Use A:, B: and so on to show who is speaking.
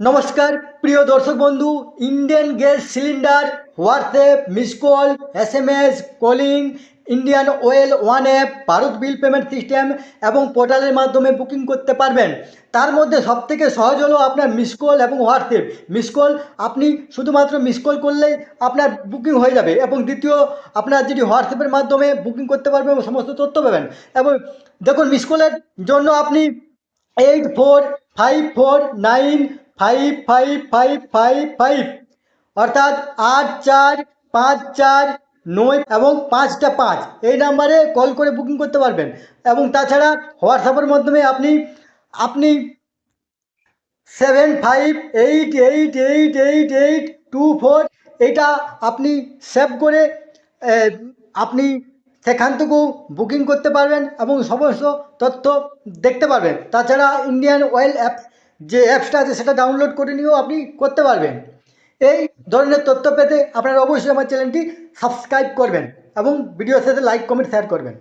A: নমস্কার, প্রিয় দর্শক বন্ধু Indian gas cylinder WhatsApp miss call S M S calling Indian Oil One app Bharat bill payment system এবং পোর্টালের মাধ্যমে বুকিং করতে পারবেন। তার মধ্যে সবথেকে সহজ হলো আপনার মিস কল এবং হোয়াটসঅ্যাপ মিস কল আপনি শুধুমাত্র মিস কল করলেই আপনার বুকিং হয়ে যাবে এবং দ্বিতীয়, আপনার যেটি হোয়াটসঅ্যাপের মাধ্যমে বুকিং করতে পারবেন এবং সমস্ত তথ্য পাবেন। এবং দেখুন মিস কলের জন্য আপনি eight four five four nine five five five five five. অর্থাৎ আট, চার, পাঁচ, চার, নয় এবং পাঁচটা পাঁচ। এই নাম্বারে কল করে বুকিং করতে পারবেন। এবং তাছাড়া হোয়াটসঅ্যাপের মাধ্যমে আপনি আপনি seven five eight eight eight eight eight two four এটা আপনি সেভ করে আপনি সেখান থেকেও বুকিং করতে পারবেন এবং সমস্ত তথ্য দেখতে পারবেন। তাছাড়া ইন্ডিয়ান অয়েল অ্যাপ যে অ্যাপসটা আছে সেটা ডাউনলোড করে নিয়েও আপনি করতে পারবেন। এই ধরনের তথ্য পেতে আপনারা অবশ্যই আমার চ্যানেলটি সাবস্ক্রাইব করবেন এবং ভিডিওর সাথে লাইক কমেন্ট শেয়ার করবেন।